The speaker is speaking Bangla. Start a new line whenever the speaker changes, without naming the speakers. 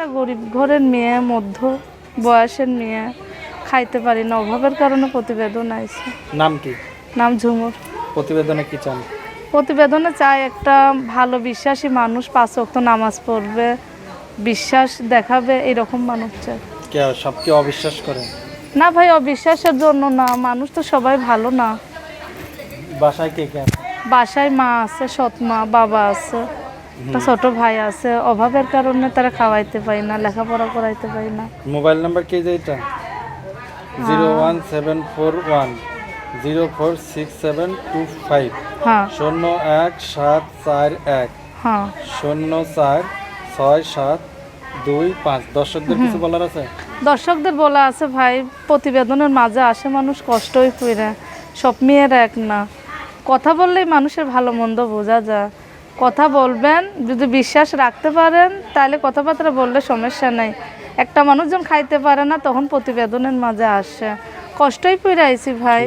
একটা গরিব ঘরের মেয়ে মধ্য বয়সের মেয়ে খাইতে পারি না। অভাবের কারণে প্রতিবেদন আইছে।
নাম কি?
নাম ঝুমুর।
প্রতিবেদনে কি চান?
প্রতিবেদনে চাই একটা ভালো বিশ্বাসী মানুষ পাঁচ ওয়াক্ত নামাজ পড়বে বিশ্বাস দেখাবে এরকম মানুষ চাই।
কে সব কি অবিশ্বাস করে?
না ভাই অবিশ্বাসের জন্য না। মানুষ তো সবাই ভালো না।
বাসায় কে কে
বাসায় মা আছে সৎ মা বাবা আছে। একটা ছোট ভাই আছে অভাবের কারণে তারা খাওয়াইতে পারি না লেখাপড়া করাইতে পারি না।
মোবাইল নাম্বার কি যে এটা? Zero one seven four one zero four six seven two five.
হ্যাঁ।
শূন্য এক সাত চার এক।
হ্যাঁ।
শূন্য চার ছয় সাত দুই পাঁচ। দর্শকদের কিছু বলার আছে?
দর্শকদের বলা আছে ভাই প্রতিবেদনের মাঝে আসে মানুষ কষ্টই ফিরে সব মেয়েরা এক না। কথা বললেই মানুষের ভালো মন্দ বোঝা যায়। কথা বলবেন, যদি বিশ্বাস রাখতে পারেন, তাহলে কথাবার্তা বললে সমস্যা নাই। একটা মানুষজন খাইতে পারে না, তখন প্রতিবেদনের মাঝে আসে। কষ্টই পড়ে আইছি ভাই।